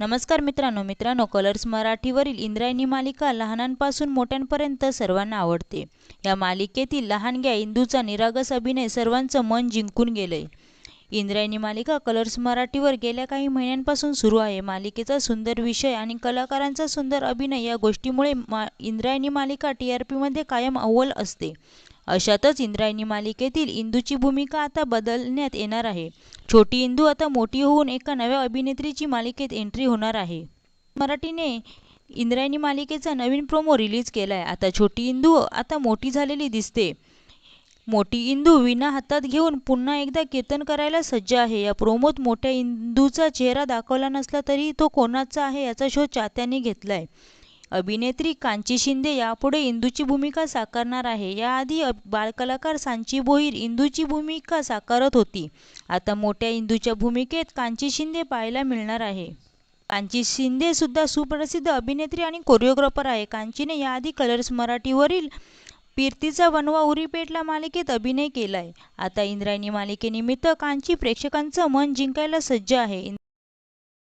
नमस्कार मित्रांनो मित्रांनो कलर्स मराठीवरील इंद्रायणी मालिका लहानांपासून मोठ्यांपर्यंत सर्वांना आवडते. या मालिकेतील लहानग्या इंदूचा निरागस अभिनय सर्वांचं मन जिंकून गेलंय. इंद्रायणी मालिका कलर्स मराठीवर गेल्या काही महिन्यांपासून सुरू आहे. मालिकेचा सुंदर विषय आणि कलाकारांचा सुंदर अभिनय या गोष्टीमुळे मा इंद्रायणी मालिका टी आर पीमध्ये कायम अव्वल असते. अशातच इंद्रायणी मालिकेतील इंदूची भूमिका आता बदलण्यात येणार आहे. छोटी इंदू आता मोठी होऊन एका नव्या अभिनेत्रीची मालिकेत एंट्री होणार आहे. मराठीने इंद्रायणी मालिकेचा नवीन प्रोमो रिलीज केला आहे आता छोटी इंदू आता मोठी झालेली दिसते. मोठी इंदू विना हातात घेऊन पुन्हा एकदा कीर्तन करायला सज्ज आहे. या प्रोमोत मोठ्या इंदूचा चेहरा दाखवला नसला तरी तो कोणाचा आहे याचा शोध चाहत्यांनी घेतलाय. अभिनेत्री कांची शिंदे यापुढे इंदूची भूमिका साकारणार आहे. याआधी बालकलाकार सांची भोईर इंदूची भूमिका साकारत होती. आता मोठ्या इंदूच्या भूमिकेत कांची शिंदे पाहायला मिळणार आहे. कांची शिंदे सुद्धा सुप्रसिद्ध अभिनेत्री आणि कोरिओग्राफर आहे. कांचीने याआधी कलर्स मराठीवरील कीर्तीचा वनवा उरी पेटला मालिकेत अभिनय केलाय. आता इंद्रायणी मालिकेनिमित्त कांची प्रेक्षकांचं मन जिंकायला सज्ज आहे.